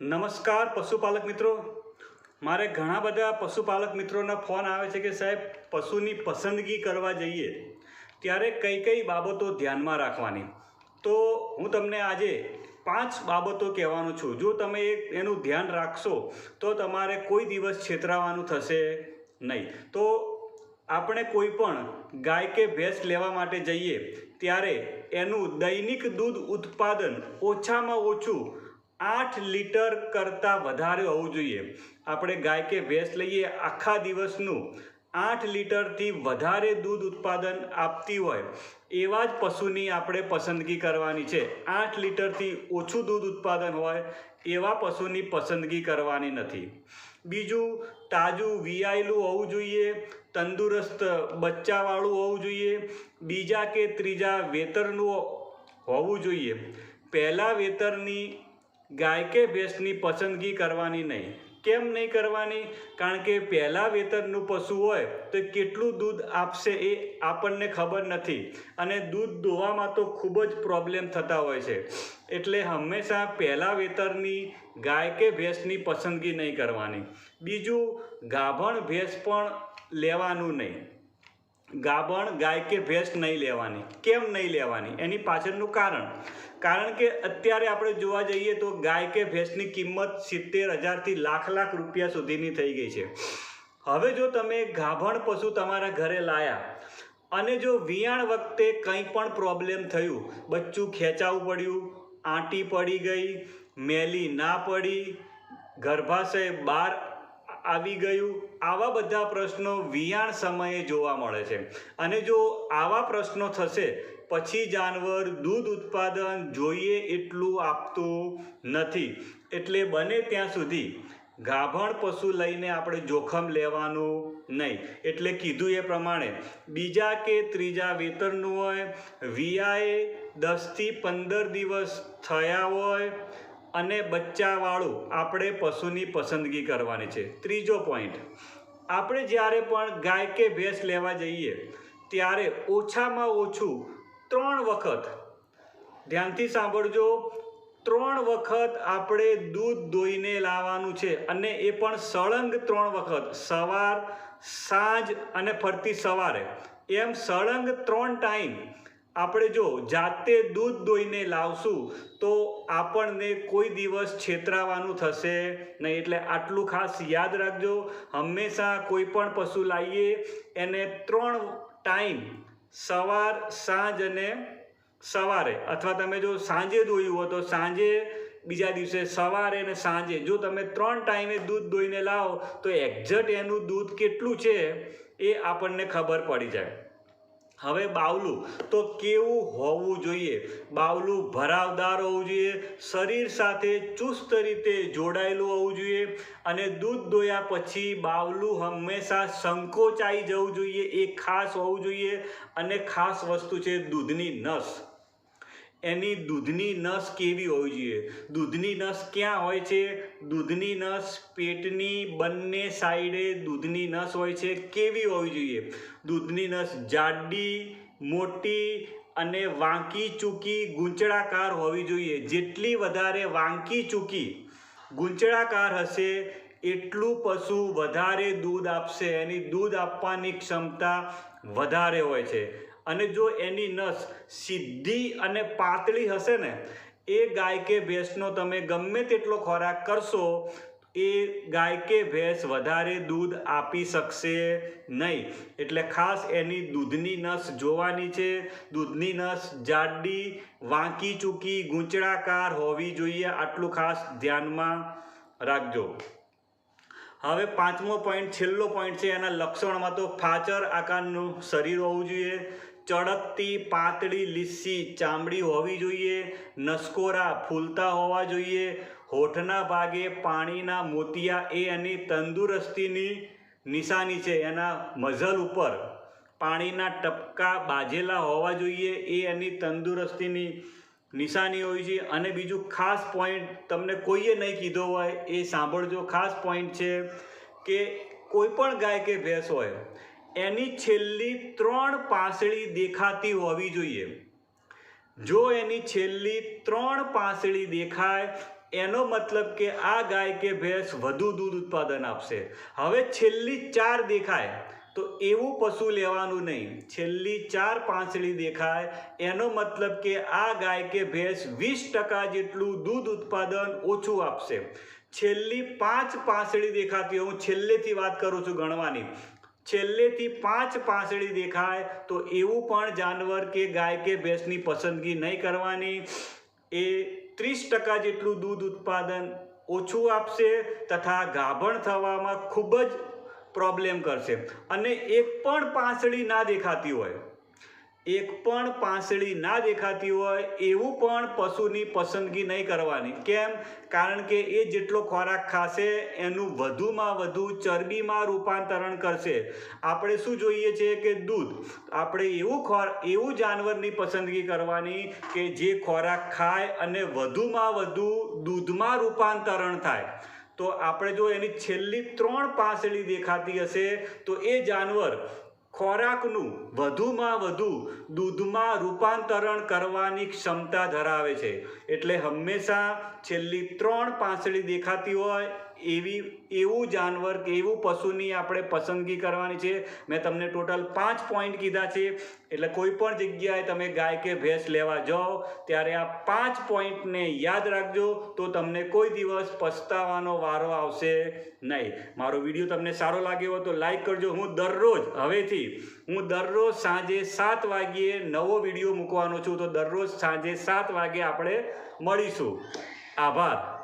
નમસ્કાર પશુપાલક મિત્રો. મારે ઘણા બધા પશુપાલક મિત્રોના ફોન આવે છે કે સાહેબ, પશુની પસંદગી કરવા જઈએ, ત્યારે કઈ કઈ બાબતો ધ્યાનમાં રાખવાની? તો હું તમને આજે પાંચ બાબતો કહેવાનું છું. જો તમે એનું ધ્યાન રાખશો, તો તમારે કોઈ દિવસ છેતરાવાનું થશે નહીં. તો આપણે કોઈ પણ ગાય કે ભેંસ લેવા માટે જઈએ, ત્યારે એનું દૈનિક દૂધ ઉત્પાદન ઓછામાં ઓછું આઠ લીટર કરતાં વધારે હોવું જોઈએ. આપણે ગાય કે ભેંસ લઈએ, આખા દિવસનું આઠ લીટરથી વધારે દૂધ ઉત્પાદન આપતી હોય, એવા જ પશુની આપણે પસંદગી કરવાની છે. આઠ લીટરથી ઓછું દૂધ ઉત્પાદન હોય, એવા પશુની પસંદગી કરવાની નથી. બીજું, તાજું વિયાયેલું હોવું જોઈએ, તંદુરસ્ત બચ્ચાવાળું હોવું જોઈએ, બીજા કે ત્રીજા વેતરનું હોવું જોઈએ. પહેલાં વેતરની ગાય કે ભેંસની પસંદગી કરવાની નહીં. કેમ નહીં કરવાની? કારણ કે પહેલાં વેતરનું પશુ હોય તો કેટલું દૂધ આપશે એ આપણને ખબર નથી. અને દૂધ દોવામાં તો ખૂબ જ પ્રોબ્લેમ થતા હોય છે. એટલે હંમેશા પહેલાં વેતરની ગાય કે ભેંસની પસંદગી નહીં કરવાની. બીજું, ગાભણ ભેંસ પણ લેવાનું નહીં. ગાભણ ગાય કે ભેંસ નહીં લેવાની. કેમ નહીં લેવાની? એની પાછળનું કારણ. કારણ કે અત્યારે આપણે જોવા જઈએ તો ગાય કે ભેંસની કિંમત સિત્તેર હજારથી લાખ લાખ રૂપિયા સુધીની થઈ ગઈ છે. હવે જો તમે ગાભણ પશુ તમારા ઘરે લાયા અને જો વિયાણ વખતે કંઈ પણ પ્રોબ્લેમ થયું, બચ્ચું ખેંચાવું પડ્યું, આંટી પડી ગઈ, મેલી ના પડી, ગર્ભાશય બહાર આવી ગયું? આવા બધા પ્રશ્નો વિયાણ સમયે જોવા મળે છે. અને જો આવા પ્રશ્નો થશે, પછી જાનવર દૂધ ઉત્પાદન જોઈએ એટલું આપતું નથી. એટલે બને ત્યાં સુધી ગાભણ પશુ લઈને આપણે જોખમ લેવાનું નહીં. એટલે કીધું એ પ્રમાણે, બીજા કે ત્રીજા વેતરનું હોય વિયાએ દસથી પંદર દિવસ થયા હોય અને બચ્ચાવાળું આપણે પશુની પસંદગી કરવાની છે. ત્રીજો પોઈન્ટ આપણે જ્યારે પણ ગાય કે ભેંસ લેવા જઈએ, ત્યારે ઓછામાં ઓછું ત્રણ વખત, ધ્યાનથી સાંભળજો, ત્રણ વખત આપણે દૂધ દોઈને લાવવાનું છે અને એ પણ સળંગ ત્રણ વખત, સવાર, સાંજ અને ફરતી સવારે. એમ સળંગ ત્રણ ટાઈમ આપણે જો જાતે દૂધ દોઈને લાવશું, તો આપણને કોઈ દિવસ છેતરાવાનું થશે નહીં. એટલે આટલું ખાસ યાદ રાખજો, હંમેશા કોઈ પણ પશુ લાવીએ એને ત્રણ ટાઈમ સવાર, સાંજ અને સવારે. અથવા તમે જો સાંજે દોયું હોય, તો સાંજે, બીજા દિવસે સવારે અને સાંજે. જો તમે ત્રણ ટાઈમે દૂધ દોઈને લાવો, તો એક્ઝેક્ટ એનું દૂધ કેટલું છે એ આપણને ખબર પડી જાય. હવે બાવલું. તો કેવું હોવું જોઈએ? બાવલું ભરાવદાર હોવું જોઈએ, શરીર સાથે ચુસ્ત રીતે જોડાયેલું હોવું જોઈએ, અને દૂધ દોયા પછી બાવલું હંમેશા સંકોચાઈ જવું જોઈએ, એ ખાસ હોવું જોઈએ, અને ખાસ વસ્તુ છે દૂધની નસ. એની દૂધની નસ કેવી હોવી જોઈએ? દૂધની નસ ક્યાં હોય છે? દૂધની નસ પેટની બંને સાઈડે દૂધની નસ હોય છે. કેવી હોવી જોઈએ? દૂધની નસ જાડી, મોટી અને વાંકી ચૂકી ગૂંચળાકાર હોવી જોઈએ. જેટલી વધારે વાંકી ચૂકી ગૂંચળાકાર હશે, એટલું પશુ વધારે દૂધ આપશે. એની દૂધ આપવાની ક્ષમતા વધારે હોય છે. અને જો એની નસ સીધી અને પાતળી હશે ને, એ ગાય કે ભેંસનો તમે ગમે તેટલો ખોરાક કરશો, એ ગાય કે ભેંસ વધારે દૂધ આપી શકશે નહીં. એટલે ખાસ એની દૂધની નસ જોવાની છે. દૂધની નસ જાડી, વાંકી ચૂકી, ગૂંચળાકાર હોવી જોઈએ. આટલું ખાસ ધ્યાનમાં રાખજો. હવે પાંચમો પોઈન્ટ છેલ્લો પોઈન્ટ છે. એના લક્ષણમાં તો ફાચર આકારનું શરીર હોવું જોઈએ. ચળકતી પાતળી, લીસી ચામડી હોવી જોઈએ, નસકોરા ફૂલતા હોવા જોઈએ, હોઠના ભાગે પાણીના મોતિયા એ એની તંદુરસ્તીની નિશાની છે. એના મઝલ ઉપર પાણીના ટપકા બાજેલા હોવા જોઈએ, એ એની તંદુરસ્તીની નિશાની હોય છે અને બીજું ખાસ પોઈન્ટ તમને કોઈએ નહીં કીધો હોય, એ સાંભળજો. ખાસ પોઈન્ટ છે કે કોઈ પણ ગાય કે ભેંસ હોય એની છેલ્લી ત્રણ પાસળી દેખાતી હોવી જોઈએ. જો એની છેલ્લી ત્રણ પાસળી દેખાય, એનો મતલબ કે આ ગાય કે ભેંસ વધુ દૂધ ઉત્પાદન આપશે. હવે છેલ્લી ચાર દેખાય, તો એવું પશુ લેવાનું નહીં. છેલ્લી ચાર પાંસળી દેખાય, એનો મતલબ કે આ ગાય કે ભેંસ વીસ ટકા જેટલું દૂધ ઉત્પાદન ઓછું આપશે. છેલ્લી પાંચ પાંસળી દેખાતી, હું છેલ્લેથી વાત કરું છું ગણવાની. છેલ્લેથી પાંચ પાંસળી દેખાય તો એવું પણ જાનવર કે ગાય કે ભેંસની પસંદગી નહીં કરવાની. એ ત્રીસ ટકા જેટલું દૂધ ઉત્પાદન ઓછું આપશે તથા ગાભણ થવામાં ખૂબ જ પ્રોબ્લેમ કરશે. અને એક પણ પાંસળી ના દેખાતી હોય. એક પણ પાંસળી ના દેખાતી હોય, એવું પણ પશુની પસંદગી નહીં કરવાની. કેમ? કારણ કે એ જેટલો ખોરાક ખાશે, એનું વધુમાં વધુ ચરબીમાં રૂપાંતરણ કરશે. આપણે શું જોઈએ છે કે દૂધ? આપણે એવું ખોર, એવું જાનવરની પસંદગી કરવાની કે જે ખોરાક ખાય અને વધુમાં વધુ દૂધમાં રૂપાંતરણ થાય. તો આપણે જો એની છેલ્લી ત્રણ પાંસળી દેખાતી હશે, તો એ જાનવર ખોરાકનું વધુમાં વધુ દૂધમાં રૂપાંતરણ કરવાની ક્ષમતા ધરાવે છે. એટલે હંમેશા છેલ્લી ત્રણ પાંસળી દેખાતી હોય એવી, એવું જાનવર કે એવું પશુની આપણે પસંદગી કરવાની છે. મેં તમને ટોટલ પાંચ પોઈન્ટ કીધા છે. એટલે કોઈ પણ જગ્યાએ તમે ગાય કે ભેંસ લેવા જાઓ, ત્યારે આ પાંચ પોઈન્ટને યાદ રાખજો તો તમને કોઈ દિવસ પસ્તાવાનો વારો આવશે નહીં. મારો વીડિયો તમને સારો લાગ્યો હોય તો લાઈક કરજો. હું દરરોજ, હવેથી હું દરરોજ સાંજે સાત વાગ્યે નવો વીડિયો મૂકવાનો છું. તો દરરોજ સાંજે સાત વાગે આપણે મળીશું. આભાર.